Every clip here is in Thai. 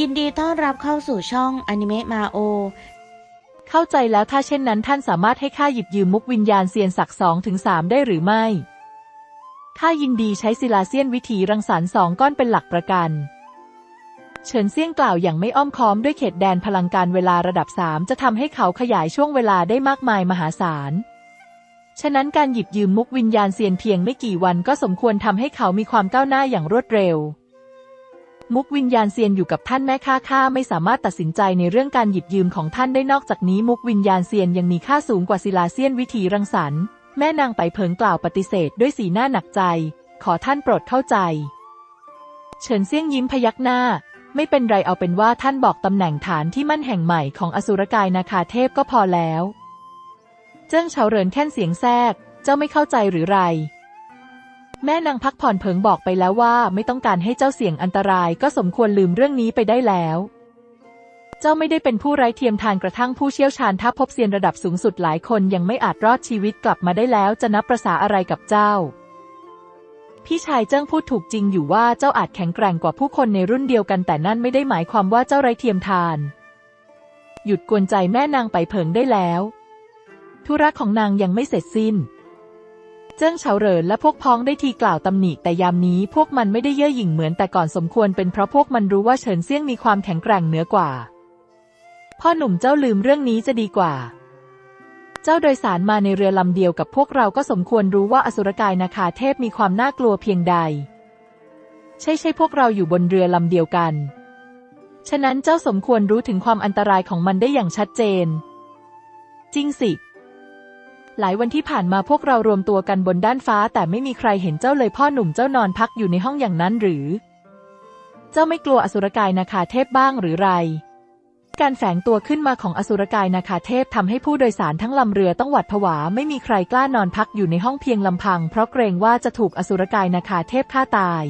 ยินดีต้อนรับเข้าสู่ช่องอนิเมะมาโอ เข้าใจแล้วถ้าเช่นนั้นท่านสามารถให้ข้าหยิบยืมมุกวิญญาณเซียนศักดิ์สองถึงสามได้หรือไม่ ข้ายินดีใช้ศิลาเซียนวิถีรังสรรค์สองก้อนเป็นหลักประกัน เฉินเซี่ยงกล่าวอย่างไม่อ้อมค้อมด้วยเขตแดนพลังการเวลาระดับสามจะทำให้เขาขยายช่วงเวลาได้มากมายมหาศาล ฉะนั้นการหยิบยืมมุกวิญญาณเซียนเพียงไม่กี่วันก็สมควรทำให้เขามีความก้าวหน้าอย่างรวดเร็ว มุกวิญญาณเซียนอยู่กับท่านแม่ข้าข้าไม่สามารถตัดสินใจในเรื่องการหยิบยืมของท่านได้นอกจากนี้ มุกวิญญาณเซียนยังมีค่าสูงกว่าศิลาเซียนวิถีรังสรรค์แม่นางไปเพิงกล่าวปฏิเสธด้วยสีหน้าหนักใจ ขอท่านโปรดเข้าใจ เฉินเซี่ยงยิ้มพยักหน้า ไม่เป็นไรเอาเป็นว่าท่านบอกตำแหน่งฐานที่มั่นแห่งใหม่ของอสุรกายนาคาเทพก็พอแล้ว เจิ้งเฉาเรินแค่นเสียงแทรก เจ้าไม่เข้าใจหรือไร แม่นางพักผ่อนเพิงบอกไปแล้วว่าไม่ต้องการให้เจ้าเสี่ยงอันตรายก็สมควรลืมเรื่องนี้ไปได้แล้ว เจ้าไม่ได้เป็นผู้ไร้เทียมทานกระทั่งผู้เชี่ยวชาญถ้าพบเซียนระดับสูงสุดหลายคนยังไม่อาจรอดชีวิตกลับมาได้แล้วจะนับประษาอะไรกับเจ้า พี่ชายเจิ้งพูดถูกจริงอยู่ว่าเจ้าอาจแข็งแกร่งกว่าผู้คนในรุ่นเดียวกันแต่นั่นไม่ได้หมายความว่าเจ้าไร้เทียมทาน หยุดกวนใจแม่นางไปเพิงได้แล้ว ธุระของนางยังไม่เสร็จสิ้น จิ้งเฉาเหรินและพวกพ้องได้ทีกล่าวตำหนิแต่ยามนี้พวกมันไม่ได้เย่อหยิ่งเหมือนแต่ก่อนสมควรเป็นเพราะพวกมันรู้ว่าเฉินเซี่ยงมีความแข็งแกร่งเหนือกว่า พ่อหนุ่มเจ้าลืมเรื่องนี้จะดีกว่า เจ้าโดยสารมาในเรือลำเดียวกับพวกเราก็สมควรรู้ว่าอสุรกายนาคาเทพมีความน่ากลัวเพียงใด ใช่ใช่พวกเราอยู่บนเรือลำเดียวกัน ฉะนั้นเจ้าสมควรรู้ถึงความอันตรายของมันได้อย่างชัดเจน จริงสิ หลายวันที่ผ่านมาพวกเรารวมตัวกันบนด้านฟ้า แต่ไม่มีใครเห็นเจ้าเลยพ่อหนุ่มเจ้านอนพักอยู่ในห้องอย่างนั้นหรือ เจ้าไม่กลัวอสุรกายนาคาเทพบ้างหรือไร การแฝงตัวขึ้นมาของอสุรกายนาคาเทพทำให้ผู้โดยสารทั้งลำเรือต้องหวาดผวา ไม่มีใครกล้านอนพักอยู่ในห้องเพียงลำพัง เพราะเกรงว่าจะถูกอสุรกายนาคาเทพฆ่าตาย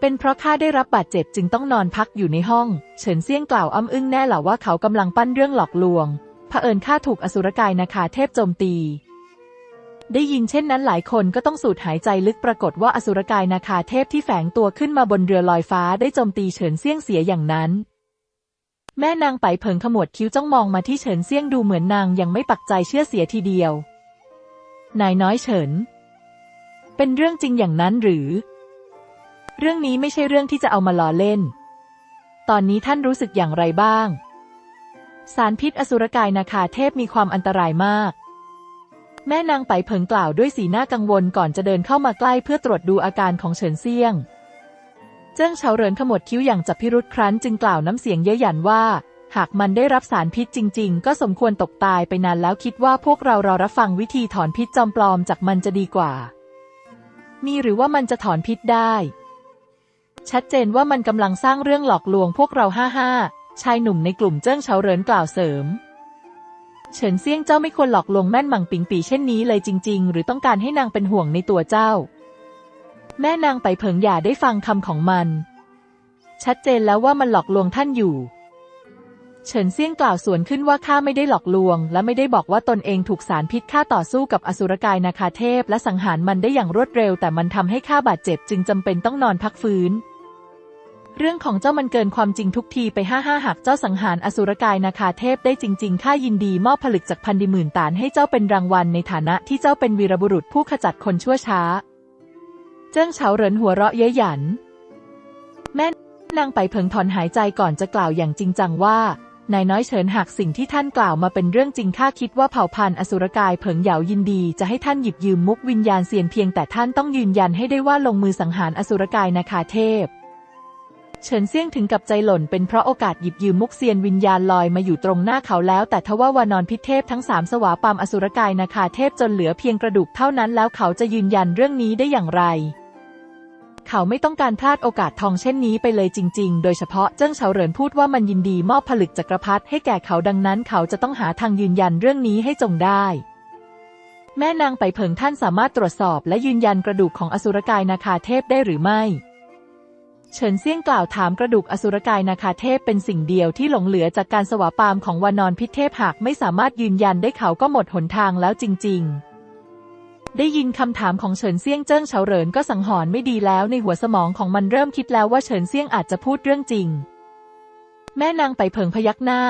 เป็นเพราะข้าได้รับบาดเจ็บจึงต้องนอนพักอยู่ในห้อง เฉินเซี่ยงกล่าวอ้ำอึ้งแน่เหล่าว่าเขากำลังปั้นเรื่องหลอกลวง เผอิญข้าถูกอสุรกายนาคาเทพโจมตี ได้ยินเช่นนั้นหลายคนก็ต้องสูดหายใจลึกปรากฏว่าอสุรกายนาคาเทพที่แฝงตัวขึ้นมาบนเรือลอยฟ้าได้โจมตีเฉินเซี่ยงเสียอย่างนั้น แม่นางไปเพิงขมวดคิ้วจ้องมองมาที่เฉินเซี่ยงดูเหมือนนางยังไม่ปักใจเชื่อเสียทีเดียวนายน้อยเฉิน เป็นเรื่องจริงอย่างนั้นหรือ เรื่องนี้ไม่ใช่เรื่องที่จะเอามาล้อเล่น ตอนนี้ท่านรู้สึกอย่างไรบ้าง สารพิษอสุรกายนาคาเทพมีความอันตรายมาก แม่นางไปเพิงกล่าวด้วยสีหน้ากังวลก่อนจะเดินเข้ามาใกล้เพื่อตรวจดูอาการของเฉินเซี่ยง เจิ้งเฉาเหรินขมวดคิ้วอย่างจับพิรุษครั้นจึงกล่าวน้ำเสียงเย้ยหยันว่า หากมันได้รับสารพิษจริง ๆ ก็สมควรตกตายไปนานแล้วคิดว่าพวกเรารอรับฟังวิธีถอนพิษจอมปลอมจากมันจะดีกว่า มีหรือว่ามันจะถอนพิษได้ ชัดเจนว่ามันกำลังสร้างเรื่องหลอกลวงพวกเราห้าห้า ชายหนุ่มในกลุ่มเจิ้งเฉาเหรินกล่าวเสริม เฉินเซี่ยงเจ้าไม่ควรหลอกลวงแม่นหมังปิงปีเช่นนี้เลยจริง ๆ หรือต้องการให้นางเป็นห่วงในตัวเจ้า แม่นางไปเผิงอย่าได้ฟังคำของมัน ชัดเจนแล้วว่ามันหลอกลวงท่านอยู่ เฉินเซี่ยงกล่าวสวนขึ้นว่าข้าไม่ได้หลอกลวง และไม่ได้บอกว่าตนเองถูกสารพิษข้าต่อสู้กับอสุรกายนาคาเทพ และสังหารมันได้อย่างรวดเร็ว แต่มันทำให้ข้าบาดเจ็บจึงจำเป็นต้องนอนพักฟื้น เรื่องของเจ้ามันเกินความจริงทุกทีไปห้าห้าหากเจ้าสังหารอสุรกายนาคาเทพได้จริงๆข้ายินดีมอบผลึกจากพันดิหมื่นตานให้เจ้าเป็นรางวัลในฐานะที่เจ้าเป็นวีรบุรุษผู้ขจัดคนชั่วช้า เจิ้งเฉาเหรินหัวเราะเย้ยหยัน แม่นางไปเพิงถอนหายใจก่อนจะกล่าวอย่างจริงจังว่านายน้อยเฉินหากสิ่งที่ท่านกล่าวมาเป็นเรื่องจริงข้าคิดว่าเผ่าพันธุ์อสุรกายเผิงเหยายินดีจะให้ท่านหยิบยืมมุกวิญญาณเซียนเพียงแต่ท่านต้องยืนยันให้ได้ว่าลงมือสังหารอสุรกายนาคาเทพ เฉินเซี่ยงถึงกับใจหล่นเป็นเพราะโอกาสหยิบยืมมุกเซียนวิญญาณลอยมาอยู่ตรงหน้าเขาแล้ว แต่ทว่าวานอนพิเทพทั้งสามสวาปามอสุรกายนาคาเทพจนเหลือเพียงกระดูกเท่านั้นแล้วเขาจะยืนยันเรื่องนี้ได้อย่างไร เขาไม่ต้องการพลาดโอกาสทองเช่นนี้ไปเลยจริง ๆ โดยเฉพาะเจิ้งเฉาเหรินพูดว่ามันยินดีมอบผลึกจักรพรรดิให้แก่เขาดังนั้น เขาจะต้องหาทางยืนยันเรื่องนี้ให้จงได้แม่นางไปเผิงท่านสามารถตรวจสอบและยืนยันกระดูกของอสุรกายนาคาเทพได้หรือไม่ เฉินเซี่ยงกล่าวถามกระดูกอสุรกายนาคาเทพเป็นสิ่งเดียวที่หลงเหลือจากการสวาปามของวานอนพิเทพหากไม่สามารถยืนยันได้เขาก็หมดหนทางแล้วจริง ๆได้ยินคำถามของเฉินเซี่ยงเจิ้งเฉาเหรินก็สังหรณ์ไม่ดีแล้วในหัวสมองของมันเริ่มคิดแล้วว่าเฉินเซี่ยงอาจจะพูดเรื่องจริง แม่นางไปเผิงพยักหน้า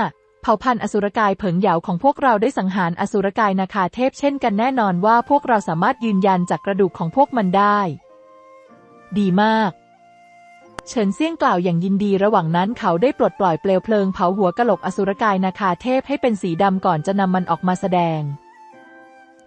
เผ่าพันธุ์อสุรกายเผิงเหยาของพวกเราได้สังหารอสุรกายนาคาเทพเช่นกันแน่นอนว่าพวกเราสามารถยืนยันจากกระดูกของพวกมันได้ ดีมาก เฉินเซี่ยงกล่าวอย่างยินดีระหว่างนั้นเขาได้ปลดปล่อยเปลวเพลิงเผาหัวกะโหลกอสุรกายนาคาเทพให้เป็นสีดำก่อนจะนำมันออกมาแสดง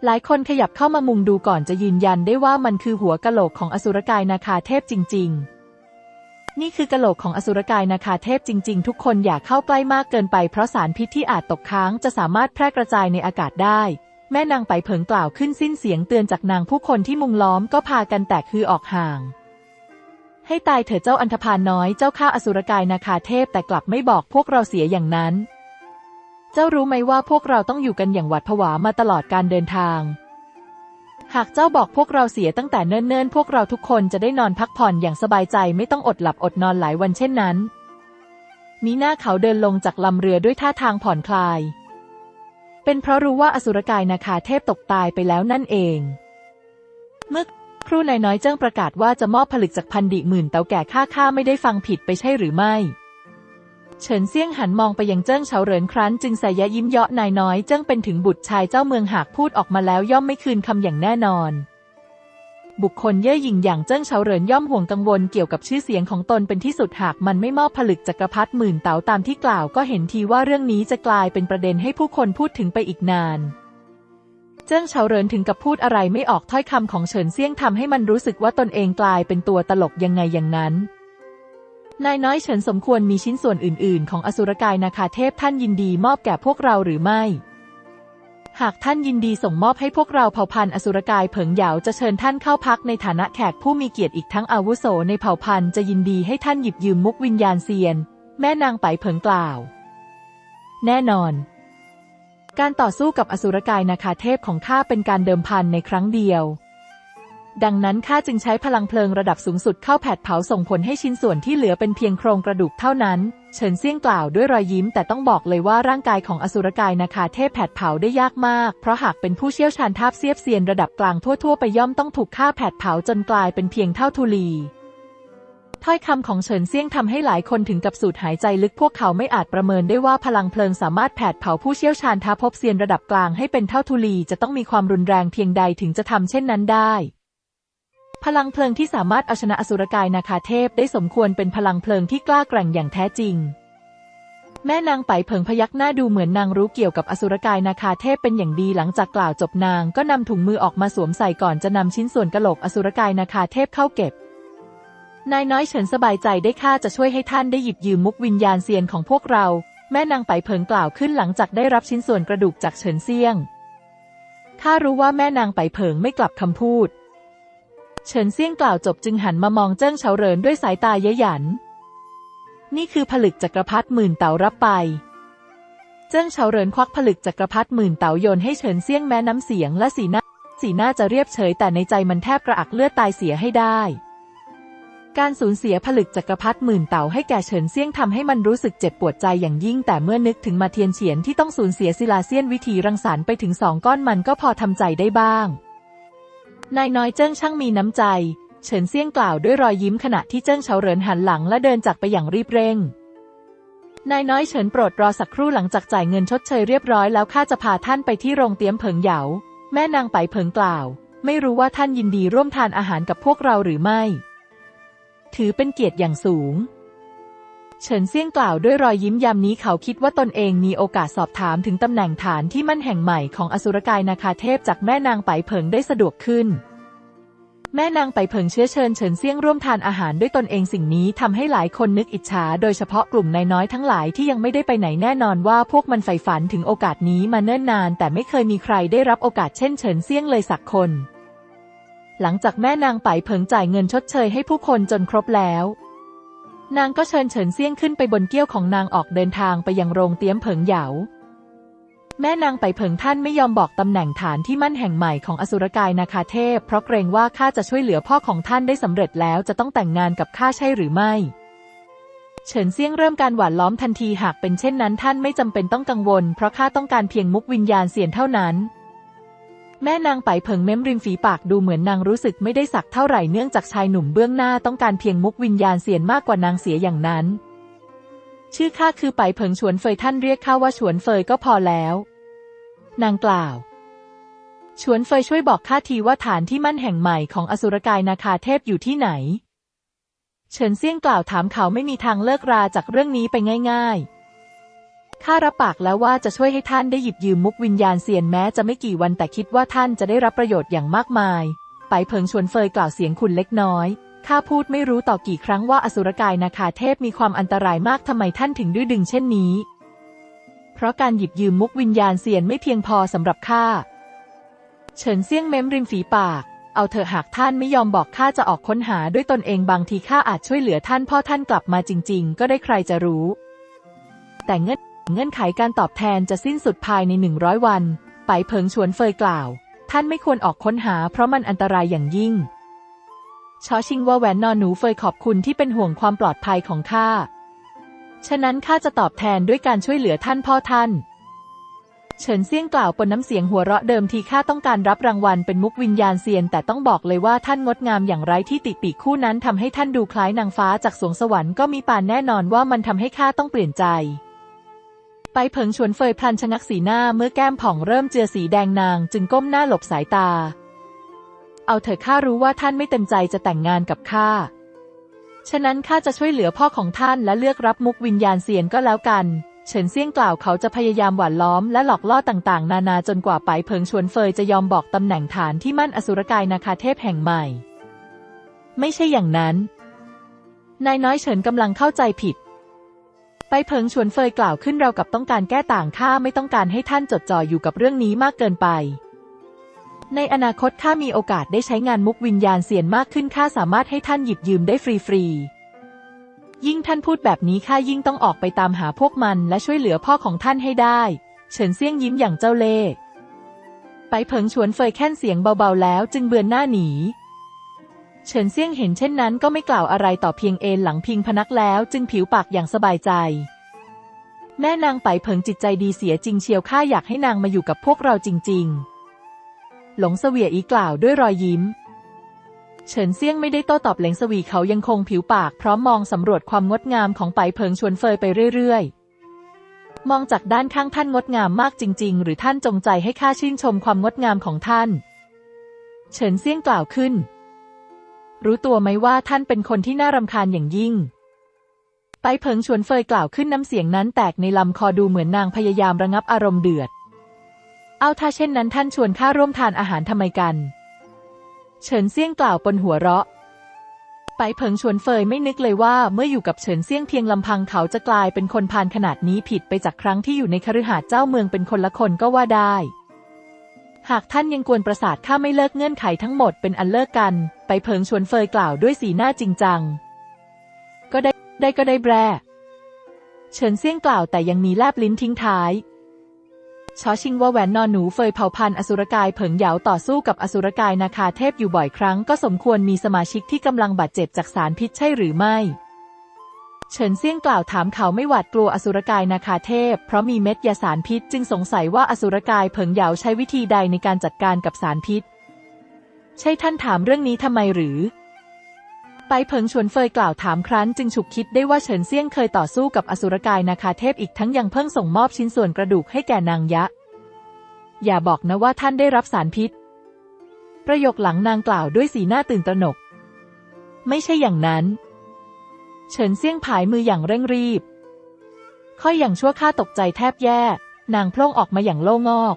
หลายคนขยับเข้ามามุงดูก่อนจะยืนยันได้ว่ามันคือหัวกะโหลกของอสุรกายนาคาเทพจริง ๆ นี่คือกะโหลกของอสุรกายนาคาเทพจริง ๆ ทุกคนอย่าเข้าใกล้มากเกินไปเพราะสารพิษที่อาจตกค้างจะสามารถแพร่กระจายในอากาศได้แม่นางไปเผิงกล่าวขึ้นสิ้นเสียงเตือนจากนางผู้คนที่มุงล้อมก็พากันแตกคือออกห่าง ให้ตายเถอะเจ้าอันธพาลน้อยเจ้าข้าอสุรกายนาคาเทพแต่กลับไม่บอกพวกเราเสียอย่างนั้น เจ้ารู้ไหมว่าพวกเราต้องอยู่กันอย่างหวาดผวามาตลอดการเดินทาง หากเจ้าบอกพวกเราเสียตั้งแต่เนิ่นๆ พวกเราทุกคนจะได้นอนพักผ่อนอย่างสบายใจไม่ต้องอดหลับอดนอนหลายวันเช่นนั้น มีหน้าเขาเดินลงจากลำเรือด้วยท่าทางผ่อนคลาย เป็นเพราะรู้ว่าอสุรกายนาคาเทพตกตายไปแล้วนั่นเอง เมื่อ ครูนายน้อยเจิ้งประกาศว่าจะมอบผลึกจากพันดิหมื่นเตาแก่ข้าข้าไม่ได้ฟังผิดไปใช่หรือไม่ เฉินเซี่ยงหันมองไปยังเจิ้งเฉาเหรินครั้น จึงใส่ยยิ้มเยาะนายน้อยเจิ้งเป็นถึงบุตรชายเจ้าเมืองหากพูดออกมาแล้วย่อมไม่คืนคำอย่างแน่นอน บุคคลเย่อหยิ่งอย่างเจิ้งเฉาเหรินย่อมห่วงกังวลเกี่ยวกับชื่อเสียงของตนเป็นที่สุดหากมันไม่มอบผลึกจักรพรรดิหมื่นเต๋าตามที่กล่าวก็เห็นทีว่าเรื่องนี้จะกลายเป็นประเด็นให้ผู้คนพูดถึงไปอีกนาน เจิ้งเฉาเรินถึงกับพูดอะไรไม่ออกถ้อยคำของเฉินเซี่ยงทำให้มันรู้สึกว่าตนเองกลายเป็นตัวตลกยังไงอย่างนั้นนายน้อยเฉินสมควรมีชิ้นส่วนอื่น ๆ ของอสุรกายนาคาเทพท่านยินดีมอบแก่พวกเราหรือไม่ หากท่านยินดีส่งมอบให้พวกเราเผ่าพันธุ์อสุรกายเผิงเหยาจะเชิญท่านเข้าพักในฐานะแขกผู้มีเกียรติอีกทั้งอาวุโสในเผ่าพันธุ์จะยินดีให้ท่านหยิบยืมมุกวิญญาณเซียน แม่นางไปเผิงกล่าว แน่นอน การต่อสู้กับอสุรกายนาคาเทพของข้าเป็นการเดิมพันในครั้งเดียว ดังนั้นข้าจึงใช้พลังเพลิงระดับสูงสุดเข้าแผดเผาส่งผลให้ชิ้นส่วนที่เหลือเป็นเพียงโครงกระดูกเท่านั้น เฉินเซี่ยงกล่าวด้วยรอยยิ้ม แต่ต้องบอกเลยว่าร่างกายของอสุรกายนาคาเทพแผดเผาได้ยากมาก เพราะหากเป็นผู้เชี่ยวชาญทาบเสียบเซียนระดับกลางทั่วๆไปย่อมต้องถูกฆ่าแผดเผาจนกลายเป็นเพียงเท่าทุลี ถ้อยคำของเฉินเซี่ยงทำให้หลายคนถึงกับสูดหายใจลึกพวกเขาไม่อาจประเมินได้ว่าพลังเพลิงสามารถแผดเผาผู้เชี่ยวชาญท้าพบเซียนระดับกลางให้เป็นเท่าทุลีจะต้องมีความรุนแรงเพียงใดถึงจะทำเช่นนั้นได้ พลังเพลิงที่สามารถเอาชนะอสุรกายนาคาเทพได้สมควรเป็นพลังเพลิงที่กล้าแกร่งอย่างแท้จริง แม่นางไปเผิงพยักหน้าดูเหมือนนางรู้เกี่ยวกับอสุรกายนาคาเทพเป็นอย่างดีหลังจากกล่าวจบนางก็นำถุงมือออกมาสวมใส่ก่อนจะนำชิ้นส่วนกะโหลกอสุรกายนาคาเทพเข้าเก็บ นายน้อยเฉินสบายใจได้ข้าจะช่วยให้ท่านได้หยิบยืมมุกวิญญาณเซียนของพวกเรา แม่นางไปเผิงกล่าวขึ้นหลังจากได้รับชิ้นส่วนกระดูกจากเฉินเซียงข้ารู้ว่าแม่นางไปเผิงไม่กลับคำพูด เฉินเซียงกล่าวจบจึงหันมามองเจิ้งเฉาเรินด้วยสายตาเย้ยหยัน นี่คือผลึกจักรพรรดิหมื่นเต๋ารับไป เจิ้งเฉาเรินควักผลึกจักรพรรดิหมื่นเต๋าโยนให้เฉินเซียงแม้น้ำเสียงและสีหน้า สีหน้าจะเรียบเฉยแต่ในใจมันแทบกระอักเลือดตายเสียให้ได้ การสูญเสียผลึกจักรพรรดิหมื่นเต๋าให้แก่เฉินเซี่ยงทำให้มันรู้สึกเจ็บปวดใจอย่างยิ่ง แต่เมื่อนึกถึงมาเทียนเฉียนที่ต้องสูญเสียศิลาเซียนวิธีรังสรรค์ไปถึงสองก้อนมันก็พอทำใจได้บ้าง นายน้อยเจิ้งช่างมีน้ำใจ เฉินเซี่ยงกล่าวด้วยรอยยิ้มขณะที่เจิ้งเฉาเหรินหันหลังและเดินจากไปอย่างรีบเร่ง นายน้อยเฉินโปรดรอสักครู่หลังจากจ่ายเงินชดเชยเรียบร้อยแล้วข้าจะพาท่านไปที่โรงเตี๊ยมเผิงเหยาแม่นางไปเผิงกล่าว ไม่รู้ว่าท่านยินดีร่วมทานอาหารกับพวกเราหรือไม่ ถือเป็นเกียรติอย่างสูง เฉินเซี่ยงกล่าวด้วยรอยยิ้มยามนี้เขาคิดว่าตนเองมีโอกาสสอบถามถึงตำแหน่งฐานที่มั่นแห่งใหม่ของอสุรกายนาคาเทพจากแม่นางไปเผิงได้สะดวกขึ้นแม่นางไปเผิงเชื้อเชิญเฉินเซี่ยงร่วมทานอาหารด้วยตนเองสิ่งนี้ทำให้หลายคนนึกอิจฉาโดยเฉพาะกลุ่มนายน้อยทั้งหลายที่ยังไม่ได้ไปไหนแน่นอนว่าพวกมันใฝ่ฝันถึงโอกาสนี้มาเนิ่นนาน แต่ไม่เคยมีใครได้รับโอกาสเช่นเฉินเซี่ยงเลยสักคน หลังจากแม่นางไปเผิงจ่ายเงินชดเชยให้ผู้คนจนครบแล้ว นางก็เชิญเฉินเซี่ยงขึ้นไปบนเกี้ยวของนางออกเดินทางไปยังโรงเตี้ยมเผิงเหยา แม่นางไปเผิงท่านไม่ยอมบอกตำแหน่งฐานที่มั่นแห่งใหม่ของอสุรกายนาคาเทพ เพราะเกรงว่าข้าจะช่วยเหลือพ่อของท่านได้สำเร็จแล้วจะต้องแต่งงานกับข้าใช่หรือไม่เฉินเซี่ยงเริ่มการหว่านล้อมทันทีหากเป็นเช่นนั้นท่านไม่จำเป็นต้องกังวล เพราะข้าต้องการเพียงมุกวิญญาณเสียนเท่านั้น แม่นางไปเผิงเม้มริมฝีปากดูเหมือนนางรู้สึกไม่ได้สักเท่าไหร่เนื่องจากชายหนุ่มเบื้องหน้าต้องการเพียงมุกวิญญาณเสียนมากกว่านางเสียอย่างนั้น ชื่อข้าคือไปเผิงฉวนเฟยท่านเรียกข้าว่าฉวนเฟยก็พอแล้ว นางกล่าวฉวนเฟยช่วยบอกข้าทีว่าฐานที่มั่นแห่งใหม่ของอสุรกายนาคาเทพอยู่ที่ไหน เฉินเซี่ยงกล่าวถามเขาไม่มีทางเลิกราจากเรื่องนี้ไปง่าย ๆ ข้ารับปากแล้วว่าจะช่วยให้ท่านได้หยิบยืมมุกวิญญาณเซียนแม้จะไม่กี่วันแต่คิดว่าท่านจะได้รับประโยชน์อย่างมากมาย ไปเพิงชวนเฟยกล่าวเสียงขุนเล็กน้อยข้าพูดไม่รู้ต่อกี่ครั้งว่าอสุรกายนาคาเทพมีความอันตรายมากทำไมท่านถึงดื้อดึงเช่นนี้ เพราะการหยิบยืมมุกวิญญาณเซียนไม่เพียงพอสำหรับข้า เฉินเซี่ยงเม้มริมฝีปาก เอาเถอะหากท่านไม่ยอมบอกข้าจะออกค้นหาด้วยตนเองบางทีข้าอาจช่วยเหลือท่านพ่อท่านกลับมาจริง ๆ ก็ได้ใครจะรู้ แต่เงื่อน เงื่อนไขการตอบแทนจะสิ้นสุดภายในหนึ่งร้อยวัน ไปเพิงชวนเฟยกล่าว ท่านไม่ควรออกค้นหาเพราะมันอันตรายอย่างยิ่ง ชอชิงว่าแหวนนอนหนูเฟยขอบคุณที่เป็นห่วงความปลอดภัยของข้า ฉะนั้นข้าจะตอบแทนด้วยการช่วยเหลือท่านพ่อท่าน เฉินเซี่ยงกล่าวปนน้ำเสียงหัวเราะเดิมทีข้าต้องการรับรางวัลเป็นมุกวิญญาณเซียน แต่ต้องบอกเลยว่าท่านงดงามอย่างไรที่ติปีกคู่นั้นทำให้ท่านดูคล้ายนางฟ้าจากสวงสวรรค์ก็มีปานแน่นอนว่ามันทำให้ข้าต้องเปลี่ยนใจ ไปเผิงชวนเฟยพลันชะงักสีหน้าเมื่อแก้มผ่องเริ่มเจือสีแดงนาง จึงก้มหน้าหลบสายตา เอาเถอะข้ารู้ว่าท่านไม่เต็มใจจะแต่งงานกับข้า ฉะนั้นข้าจะช่วยเหลือพ่อของท่านและเลือกรับมุกวิญญาณเซียนก็แล้วกัน เฉินเซี่ยงกล่าวเขาจะพยายามหว่านล้อมและหลอกล่อต่างๆ นานาจนกว่าไปเพิงชวนเฟยจะยอมบอกตำแหน่งฐานที่มั่นอสุรกายนาคาเทพแห่งใหม่ ไม่ใช่อย่างนั้น นายน้อยเฉินกำลังเข้าใจผิด ไปเพิงชวนเฟยกล่าวขึ้นเรากับต้องการแก้ต่างข้าไม่ต้องการให้ท่านจดจ่ออยู่กับเรื่องนี้มากเกินไป ในอนาคตข้ามีโอกาสได้ใช้งานมุกวิญญาณเสียนมากขึ้นข้าสามารถให้ท่านหยิบยืมได้ฟรีๆ ยิ่งท่านพูดแบบนี้ข้ายิ่งต้องออกไปตามหาพวกมันและช่วยเหลือพ่อของท่านให้ได้ เฉินเซี่ยงยิ้มอย่างเจ้าเล่ห์ไปเพิงชวนเฟยแค่นเสียงเบาๆแล้วจึงเบือนหน้าหนี เฉินเซี่ยงเห็นเช่นนั้นก็ไม่กล่าวอะไรต่อเพียงเอนหลังพิงพนักแล้วจึงผิวปากอย่างสบายใจ แม่นางไปเพิงจิตใจดีเสียจริงเชียวข้าอยากให้นางมาอยู่กับพวกเราจริง ๆ หลงเสวียอีกล่าวด้วยรอยยิ้ม เฉินเซี่ยงไม่ได้โต้ตอบเหลงสวีเขายังคงผิวปาก พร้อมมองสำรวจความงดงามของไปเพิงชวนเฟยไปเรื่อยๆ มองจากด้านข้างท่านงดงามมากจริง ๆ หรือท่านจงใจให้ข้าชื่นชมความงดงามของท่าน เฉินเซี่ยงกล่าวขึ้น รู้ตัวไหมว่าท่านเป็นคนที่น่ารำคาญอย่างยิ่ง ไปเพิงชวนเฟยกล่าวขึ้นน้ำเสียงนั้นแตกในลำคอดูเหมือนนางพยายามระงับอารมณ์เดือด เอาถ้าเช่นนั้นท่านชวนข้าร่วมทานอาหารทำไมกัน เฉินเซี่ยงกล่าวปนหัวเราะ ไปเพิงชวนเฟยไม่นึกเลยว่าเมื่ออยู่กับเฉินเซี่ยงเพียงลำพังเขาจะกลายเป็นคนพาลขนาดนี้ผิดไปจากครั้งที่อยู่ในคฤหาสน์เจ้าเมืองเป็นคนละคนก็ว่าได้ หากท่านยังกวนประสาทข้าไม่เลิกเงื่อนไขทั้งหมดเป็นอันเลิกกัน ไปเพิงชวนเฟยกล่าวด้วยสีหน้าจริงจัง ก็ได้ได้ก็ได้แบรเฉินเซี่ยงกล่าวแต่ยังมีแลบลิ้นทิ้งท้ายชอชิงว่าแหวนนอนหนูเฟยเผ่าพันธุ์อสุรกายเผิงเหยาต่อสู้กับอสุรกายนาคาเทพอยู่บ่อยครั้งก็สมควรมีสมาชิกที่กำลังบาดเจ็บจากสารพิษใช่หรือไม่ เฉินเซี่ยงกล่าวถามเขาไม่หวาดกลัวอสุรกายนาคาเทพ เพราะมีเม็ดยาสารพิษจึงสงสัยว่าอสุรกายเผิงเหยาใช้วิธีใดในการจัดการกับสารพิษ ใช่ท่านถามเรื่องนี้ทำไมหรือ ไปเพิงชวนเฟยกล่าวถามครั้น จึงฉุกคิดได้ว่าเฉินเซี่ยงเคยต่อสู้กับอสุรกายนาคาเทพอีกทั้งยังเพิ่งส่งมอบชิ้นส่วนกระดูกให้แก่นางยะ อย่าบอกนะว่าท่านได้รับสารพิษ ประโยคหลังนางกล่าวด้วยสีหน้าตื่นตระหนก ไม่ใช่อย่างนั้น เฉินเซี่ยงผายมืออย่างเร่งรีบ ค่อยอย่างชั่วข้าตกใจแทบแย่ นางโพล่งออกมาอย่างโล่งอก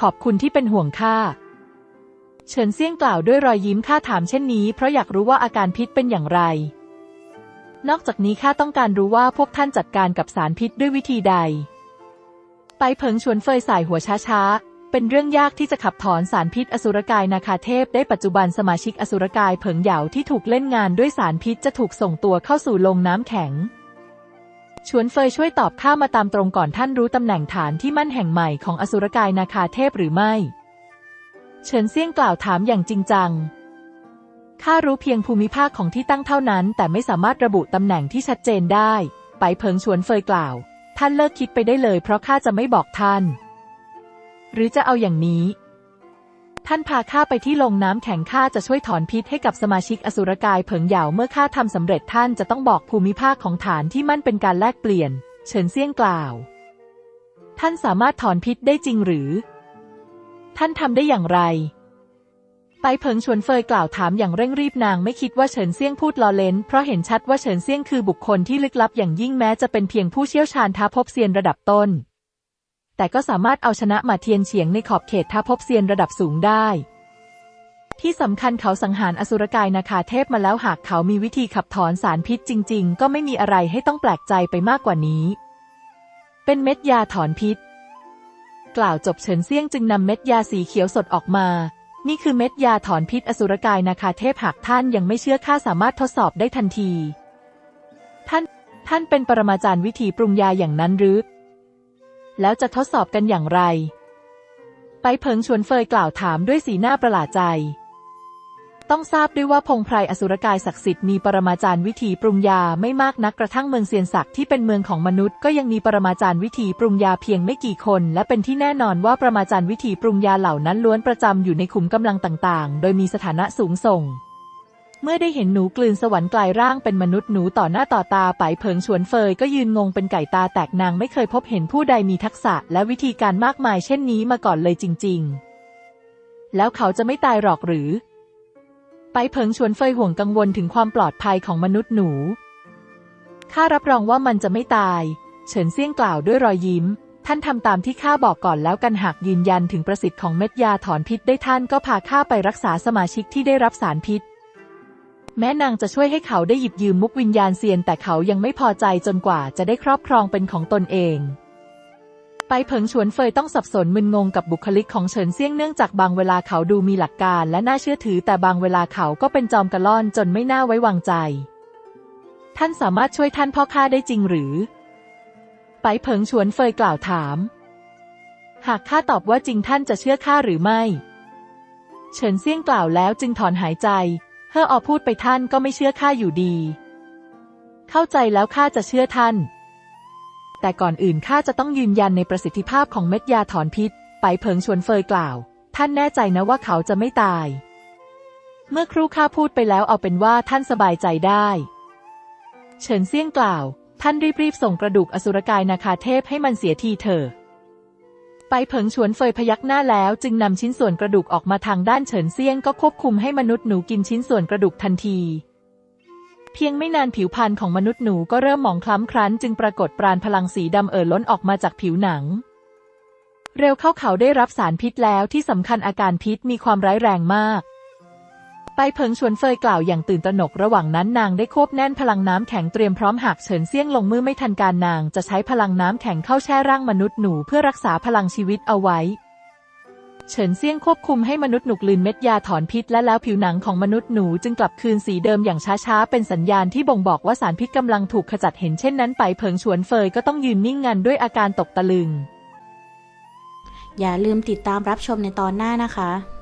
ขอบคุณที่เป็นห่วงข้า เฉินเซี่ยงกล่าวด้วยรอยยิ้มข้าถามเช่นนี้ เพราะอยากรู้ว่าอาการพิษเป็นอย่างไร นอกจากนี้ข้าต้องการรู้ว่าพวกท่านจัดการกับสารพิษด้วยวิธีใด ไปเพิงชวนเฟยสายหัวช้าๆ เป็นเรื่องยากที่จะขับถอนสารพิษอสุรกายนาคาเทพได้ปัจจุบันสมาชิกอสุรกายเผิงเหยาที่ถูกเล่นงานด้วยสารพิษจะถูกส่งตัวเข้าสู่ลงน้ำแข็ง ชวนเฟยช่วยตอบข้ามาตามตรงก่อนท่านรู้ตำแหน่งฐานที่มั่นแห่งใหม่ของอสุรกายนาคาเทพหรือไม่ เฉินเซี่ยงกล่าวถามอย่างจริงจังข้ารู้เพียงภูมิภาคของที่ตั้งเท่านั้น แต่ไม่สามารถระบุตำแหน่งที่ชัดเจนได้ ไปเพิงชวนเฟยกล่าว ท่านเลิกคิดไปได้เลยเพราะข้าจะไม่บอกท่าน หรือจะเอาอย่างนี้ ท่านพาข้าไปที่ลงน้ำแข็งข้าจะช่วยถอนพิษให้กับสมาชิกอสุรกายเผิงเหยาเมื่อข้าทำสำเร็จท่านจะต้องบอกภูมิภาคของฐานที่มั่นเป็นการแลกเปลี่ยน เฉินเซี่ยงกล่าว ท่านสามารถถอนพิษได้จริงหรือ ท่านทำได้อย่างไรไปเผิงชวนเฟยกล่าวถามอย่างเร่งรีบนางไม่คิดว่าเฉินเซี่ยงพูดล้อเล่นเพราะเห็นชัดว่าเฉินเซี่ยงคือบุคคลที่ลึกลับอย่างยิ่งแม้จะเป็นเพียงผู้เชี่ยวชาญท้าพบเซียนระดับต้น แต่ก็สามารถเอาชนะหมาเทียนเฉียงในขอบเขตท้าพบเซียนระดับสูงได้ ที่สำคัญเขาสังหารอสุรกายนาคาเทพมาแล้วหากเขามีวิธีขับถอนสารพิษจริง ๆ ก็ไม่มีอะไรให้ต้องแปลกใจไปมากกว่านี้ เป็นเม็ดยาถอนพิษ กล่าวจบเฉินเซี่ยงจึงนำเม็ดยาสีเขียวสดออกมา นี่คือเม็ดยาถอนพิษอสุรกายนาคาเทพหากท่านยังไม่เชื่อข้าสามารถทดสอบได้ทันที ท่าน ท่านเป็นปรมาจารย์วิธีปรุงยาอย่างนั้นหรือ แล้วจะทดสอบกันอย่างไร ไปเพิงชวนเฟยกล่าวถามด้วยสีหน้าประหลาดใจ ต้องทราบด้วยว่าพงไพรอสุรกายศักดิ์สิทธิ์มีปรมาจารย์วิธีปรุงยาไม่มากนักกระทั่งเมืองเซียนศักดิ์ที่เป็นเมืองของมนุษย์ก็ยังมีปรมาจารย์วิธีปรุงยาเพียงไม่กี่คน และเป็นที่แน่นอนว่าปรมาจารย์วิธีปรุงยาเหล่านั้นล้วนประจำอยู่ในขุมกำลังต่างๆ โดยมีสถานะสูงส่ง เมื่อได้เห็นหนูกลืนสวรรค์กลายร่างเป็นมนุษย์หนูต่อหน้าต่อตาไปเพิงชวนเฟยก็ยืนงงเป็นไก่ตาแตกนางไม่เคยพบเห็นผู้ใดมีทักษะและวิธีการมากมายเช่นนี้มาก่อนเลยจริง ๆ แล้วเขาจะไม่ตายหรอกหรือ ไปเพิงชวนเฟยห่วงกังวลถึงความปลอดภัยของมนุษย์หนู ข้ารับรองว่ามันจะไม่ตาย เฉินเซี่ยงกล่าวด้วยรอยยิ้ม ท่านทำตามที่ข้าบอกก่อนแล้วกันหากยืนยันถึงประสิทธิ์ของเม็ดยาถอนพิษได้ท่านก็พาข้าไปรักษาสมาชิกที่ได้รับสารพิษ แม้นางจะช่วยให้เขาได้หยิบยืมมุกวิญญาณเซียน แต่เขายังไม่พอใจจนกว่าจะได้ครอบครองเป็นของตนเอง ไปเผิงชวนเฟยต้องสับสนมึนงงกับบุคลิกของเฉินเซี่ยงเนื่องจากบางเวลาเขาดูมีหลักการและน่าเชื่อถือ แต่บางเวลาเขาก็เป็นจอมกระล่อนจนไม่น่าไว้วางใจ ท่านสามารถช่วยท่านพ่อข้าได้จริงหรือ ไปเผิงชวนเฟยกล่าวถาม หากข้าตอบว่าจริงท่านจะเชื่อข้าหรือไม่ เฉินเซี่ยงกล่าวแล้วจึงถอนหายใจ เฮ่ออพูดไปท่านก็ไม่เชื่อข้าอยู่ดี เข้าใจแล้วข้าจะเชื่อท่าน แต่ก่อนอื่นข้าจะต้องยืนยันในประสิทธิภาพของเม็ดยาถอนพิษ ไปเพิงชวนเฟยกล่าว ท่านแน่ใจนะว่าเขาจะไม่ตาย เมื่อครู่ข้าพูดไปแล้วเอาเป็นว่าท่านสบายใจได้ เฉินเซี่ยงกล่าว ท่านรีบๆส่งกระดูกอสุรกายนาคาเทพให้มันเสียทีเถอะ ไปเผิงชวนเฟยพยักหน้าแล้ว จึงนำชิ้นส่วนกระดูกออกมาทางด้านเฉินเซียงก็ควบคุมให้มนุษย์หนูกินชิ้นส่วนกระดูกทันที เพียงไม่นานผิวพรรณของมนุษย์หนูก็เริ่มหมองคล้ำครั้น จึงปรากฏปราณพลังสีดำเอ่อล้นออกมาจากผิวหนัง เร็วเข้าเขาได้รับสารพิษแล้วที่สำคัญอาการพิษมีความร้ายแรงมาก ไปเพิงชวนเฟยกล่าวอย่างตื่นตระหนกระหว่างนั้นนางได้ควบแน่นพลังน้ำแข็งเตรียมพร้อมหากเฉินเซี่ยงลงมือไม่ทันการนางจะใช้พลังน้ำแข็งเข้าแช่ร่างมนุษย์หนูเพื่อรักษาพลังชีวิตเอาไว้เฉินเซี่ยงควบคุมให้มนุษย์หนุกลืนเม็ดยาถอนพิษและแล้วผิวหนังของมนุษย์หนูจึงกลับคืนสีเดิมอย่างช้าๆ เป็นสัญญาณที่บ่งบอกว่าสารพิษกำลังถูกขจัดเห็นเช่นนั้นไปเพิงชวนเฟยก็ต้องยืนนิ่งงันด้วยอาการตกตะลึง อย่าลืมติดตามรับชมในตอนหน้านะคะ